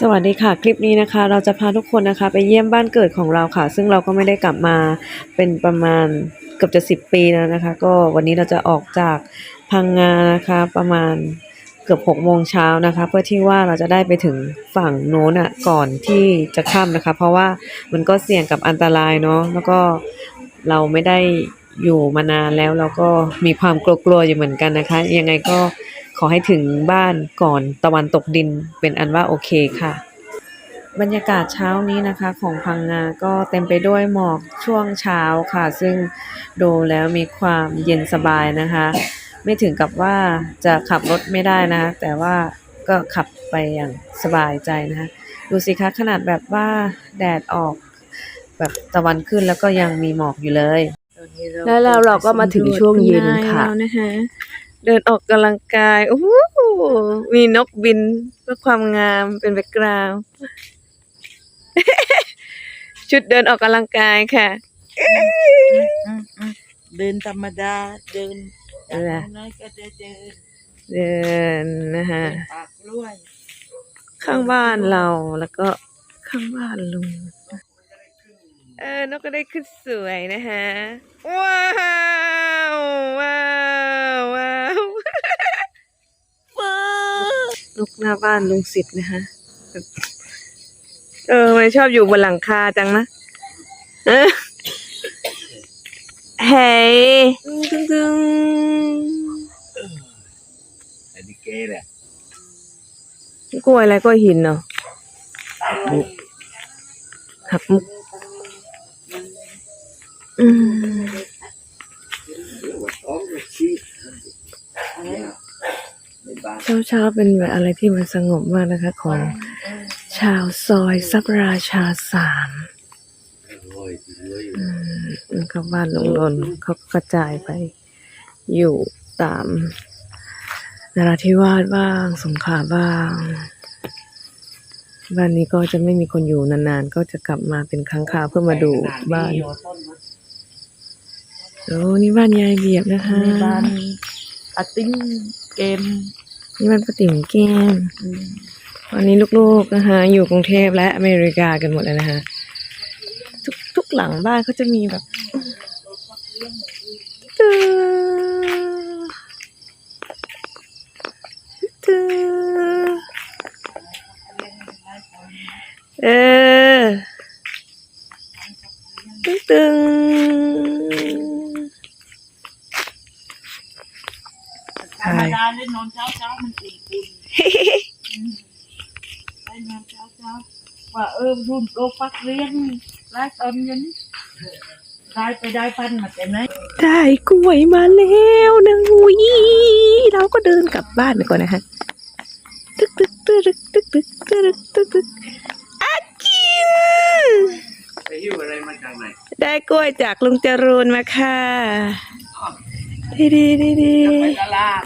สวัสดีค่ะ คลิปนี้นะคะ เราจะพาทุกคนนะคะ ไปเยี่ยมบ้านเกิดของเราค่ะ ซึ่งเราก็ไม่ได้กลับมาเป็นประมาณเกือบจะสิบปีแล้วนะคะ ก็วันนี้เราจะออกจากพังงานะคะ ประมาณเกือบหกโมงเช้านะคะ เพื่อที่ว่าเราจะได้ไปถึงฝั่งโน้นอะก่อนที่จะค่ำนะคะ เพราะว่ามันก็เสี่ยงกับอันตรายเนาะแล้วก็เราไม่ได้อยู่มานานแล้วเราก็มีความกลัวๆอยู่เหมือนกันนะคะ ยังไงก็ ขอให้ถึงบ้านก่อนตะวันตกดินเป็นอันว่าโอเคค่ะ บรรยากาศเช้านี้นะคะของพังงาก็เต็มไปด้วยหมอกช่วงเช้าค่ะ ซึ่งดูแล้วมีความเย็นสบายนะคะ ไม่ถึงกับว่าจะขับรถไม่ได้นะคะแต่ว่าก็ขับไปอย่างสบายใจนะคะดูสิคะขนาดแบบว่าแดดออกแบบตะวันขึ้นแล้วก็ยังมีหมอกอยู่เลย แล้วเราเราก็มาถึงช่วงเย็นค่ะแล้วนะคะ เดินออกกำลังกายโอ้โหมีนกบินเพื่อความงามเป็นแบ็กกราวด์ชุดเดินออกกำลังกายค่ะอืมอืมเดินธรรมดาเดินเอออย่างน้อยก็จะเดินเดินนะคะปากกล้วยข้างบ้านเราแล้วก็ข้างบ้านลุง เออนกก็ได้ขึ้นสวยนะคะ ว้าวว้าวว้าวว้าวนกหน้าบ้านลุงสิทธิ์นะคะเออทำไม่ชอบอยู่บนหลังคาจังนะเออเฮ้ยตึงตึงอันนี้เก้แหละกล้วยอะไรกล้วยหินเนาะหักมุกอืม เช้าเช้าๆเป็นแบบอะไรที่มันสงบมากนะคะ ของชาวซอยซับราชาสามอืมแล้วก็บ้านลงนนเขาก็กระจายไป อยู่ตามนราธิวาสบ้าง สงขลาบ้าง บ้านนี้ก็จะไม่มีคนอยู่นานๆ ก็จะกลับมาเป็นครั้งคราวเพื่อมาดูบ้าน โอ้นี่บ้านยายเบียบนะคะในบ้านอาติ้งเกมนี่บ้านป้าติ๋มแก้มวันนี้ลูกๆนะคะ อยู่กรุงเทพและอเมริกากันหมดแล้วนะคะทุกทุกหลังบ้านเขาจะมีแบบตื้อตื้อเออตึ้งตึง ธ รรมดาเล่นอนเช้าเช้ามันตีคุณเล่นนอนเช้าเช้าว่าเออรุ่นโลกฟักเลี้ยงไล่ตอนเย็นได้ไปได้พันมาแต่ไหนได้กล้วยมาแล้วนะหุยเราก็เดินกลับบ้านไปก่อนนะคะตึกตึกตึกตึกตึกตึกตึกตึกตึกอากินไปหิ้วอะไรมาจากไหนได้กล้วยจากลุงจรูนมาค่ะดีดีดีดีไปตลาด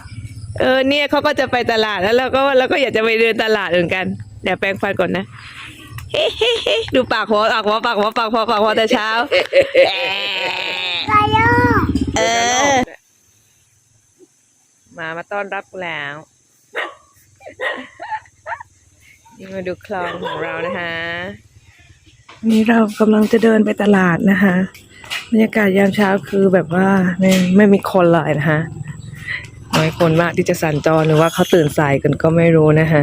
เออเนี่ยเขาก็จะไปตลาดแล้วเราก็เราก็อยากจะไปเดินตลาดเหมือนกันเดี๋ยวแปรงฟันก่อนนะเฮ้เฮ้เฮ้ดูปากหัวปากหัวปากหัวปากหัวปากหัวแต่เช้าเออมามาต้อนรับแล้วนี่มาดูคลองของเรานะคะนี่เรากำลังจะเดินไปตลาดนะคะบรรยากาศยามเช้าคือแบบว่าไม่ไม่มีคนเลยนะคะ น้อยคนมากที่จะสัญจรหรือว่าเขาตื่นสายกันก็ไม่รู้นะคะ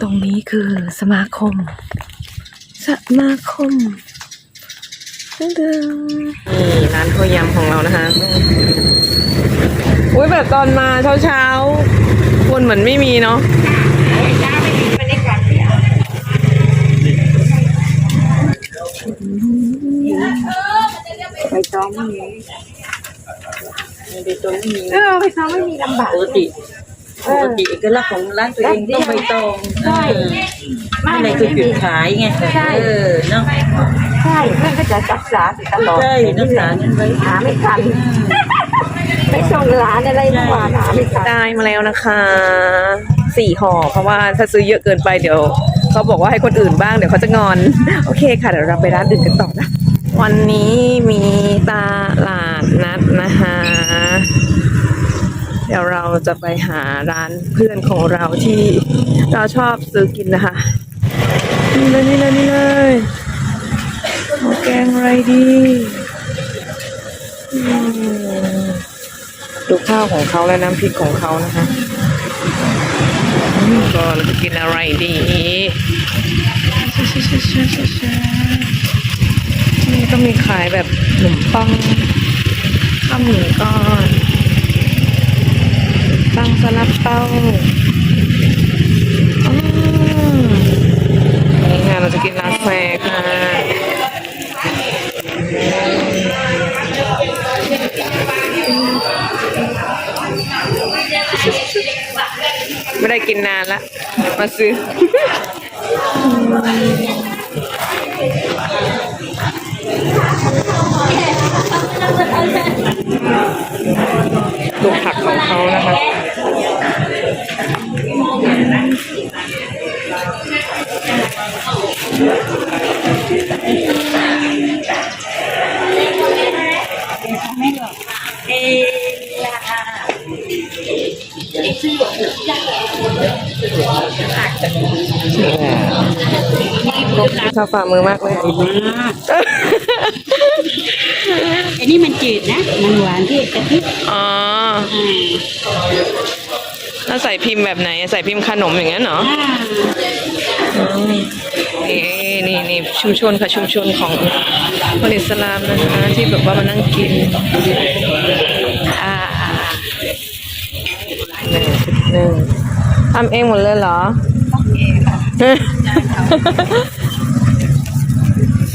ตรงนี้คือสมาคม สมาคมตึ้งๆนี่ร้านข้าวยำของเรานะคะอุ้ยแบบตอนมาเช้าเช้าๆคนเหมือนไม่มีเนาะไปตองไม่มีไปตองไม่มีเออไปซ้อมไม่มีลำบากปกติปกติเอกลักษณ์ของร้านตัวเองต้องใบตองใช่อะไรคือจุดขายไงเออเนาะใช่เพื่อนก็จะจับสาอยู่ตลอดใช่นักษาเงินไว้หาไม่ทันไปส่งหลานอะไรเมื่อวานหาไม่ทันได้มาแล้วนะคะสี่ห่อเพราะว่าถ้าซื้อเยอะเกินไปเดี๋ยวเขาบอกว่าให้คนอื่นบ้างเดี๋ยวเขาจะงอน โอเคค่ะเดี๋ยวเราไปร้านอื่นกันต่อนะวันนี้มีตลาดนัดนะคะ เดี๋ยวเราจะไปหาร้านเพื่อนของเราที่เราชอบซื้อกินนะคะ นี่เลยนี่เลยนี่เลยแกงอะไรดีอืมดูข้าวของเขาและน้ำพริกของเขานะคะก็เราจะกินอะไรดีนี่ก็มีขายแบบขนมปังข้าวหมูก้อน ปังสลับเต้าอ๋อนี่ค่ะเราจะกินลาแฟค่ะ ไม่ได้กินนานละ มาซื้อ ชอบฝ่ามือมากเลยอันนี้มันจืดนะ มันหวานที่กะทิอ๋อแล้วใส่พิมพ์แบบไหน ใส่พิมพ์ขนมอย่างนั้นเหรออ่านี่นี่นี่ชุมชนค่ะชุมชนของคนอิสลามนะคะ ที่แบบว่ามานั่งกินอ่า หนึ่งสิบหนึ่งทำเองหมดเลยเหรอ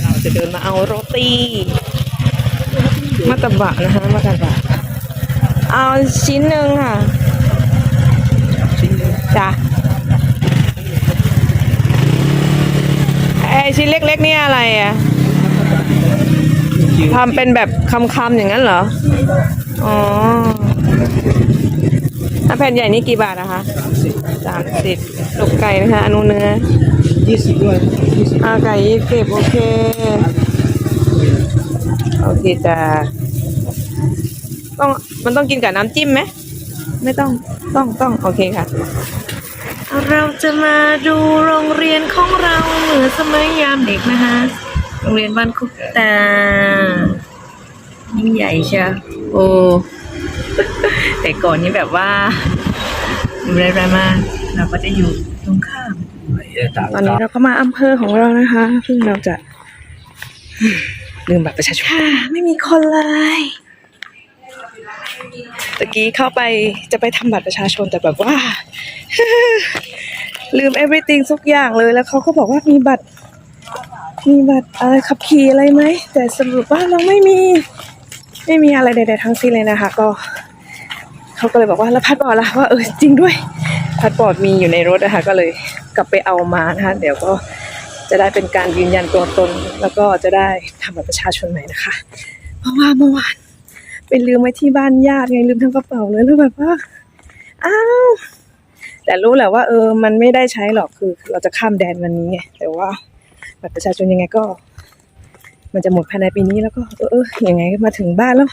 เราจะเดินมาเอาโรตีมาตบะนะคะมาตบะเอาชิ้นหนึ่งค่ะจ้ะไอชิ้นเล็กๆนี่อะไรอะทำเป็นแบบคำๆอย่างนั้นเหรอ อ๋อ ถ้าแผ่นใหญ่นี่กี่บาทนะคะสามสิบลูกไก่นะคะอนุเนื้อยี่สิบด้วยยี่สิบอาไก่ยี่สิบโอเค โอเคจ้ะต้องมันต้องกินกับน้ำจิ้มไหม ไม่ต้องต้องต้องโอเคค่ะ เราจะมาดูโรงเรียนของเราเหมือนสมัยยามเด็กนะคะ โรงเรียนบ้านคุกตายิ่งใหญ่เชียวโอ้ แต่ก่อนนี้แบบว่าอะไรๆมากเราก็จะอยู่ตรงข้าม ตอนนี้เราก็มาอำเภอของเรานะคะซึ่งเราจะลืมบัตรประชาชนค่ะไม่มีคนเลยตะกี้เข้าไปจะไปทำบัตรประชาชนแต่แบบว่า ลืม everything ทุกอย่างเลยแล้วเขาก็บอกว่ามีบัตร มีบัตรอะไรขับขี่อะไรไหมแต่สรุปว่าเราไม่มี ไม่มีอะไรใดๆทั้งสิ้นเลยนะคะ ก็ เขาก็เลยบอกว่าแล้วพาสปอร์ตล่ะว่าเออจริงด้วยพาสปอร์ตมีอยู่ในรถนะคะก็เลยกลับไปเอามานะคะเดี๋ยวก็จะได้เป็นการยืนยันตัวตน แล้วก็จะได้ทำบัตรประชาชนใหม่นะคะ เพราะว่าเมื่อวานไปลืมไว้ที่บ้านญาติไงลืมทั้งกระเป๋าเลยแล้วแบบว่าอ้าวแต่รู้แหละว่าเออมันไม่ได้ใช้หรอกคือ เราจะข้ามแดนวันนี้ไงแต่ว่าบัตรประชาชนยังไงก็ มันจะหมดภายในปีนี้แล้วก็เออเออยังไงก็มาถึงบ้านแล้ว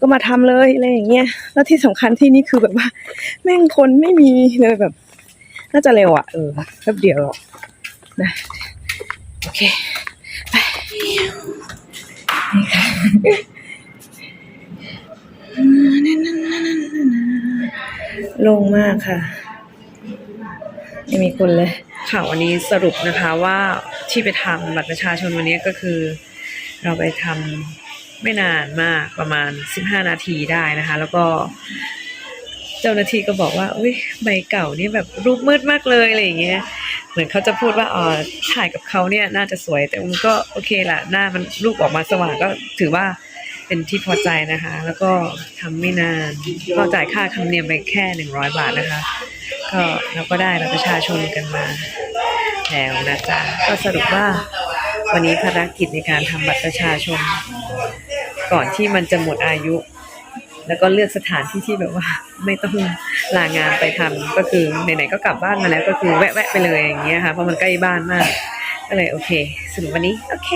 ก็มาทำเลยอะไรอย่างเงี้ยแล้วที่สำคัญที่นี่คือแบบว่า แม่งคนไม่มีเลยแบบ น่าจะเร็วอะเออแป๊บเดียวหรอกนะโอเคไปนี่ค่ะโล่งมากค่ะไม่มีคนเลยค่ะวันนี้สรุปนะคะว่าที่ไปทำบัตรประชาชนวันนี้ก็คือ เราไปทำ ไม่นานมากประมาณ 15 นาทีได้นะคะ แล้วก็ เจ้าหน้าที่ก็บอกว่าอุ้ยใบเก่านี่แบบรูปมืดมากเลยอะไรอย่างเงี้ยเหมือนเขาจะพูดว่าอ๋อถ่ายกับเขาเนี่ยน่าจะสวยแต่มันก็โอเคละหน้ามันรูปออกมาสว่างก็ถือว่าเป็นที่พอใจนะคะ แล้วก็ทำไม่นานก็จ่ายค่าธรรมเนียมไปแค่หนึ่งร้อยบาทนะคะ ก็เราก็ได้บัตรประชาชนกันมาแล้วนะจ๊ะก็สรุปว่าวันนี้ภารกิจในการทำบัตรประชาชน ก่อนที่มันจะหมดอายุ แล้วก็เลือกสถานที่ที่แบบว่า ไม่ต้องลางานไปทำก็คือไหนๆก็กลับบ้านมาแล้วก็คือแวะๆไปเลยอย่างเงี้ยค่ะเพราะมันใกล้บ้านมากก็เลยโอเคสรุปวันนี้โอเค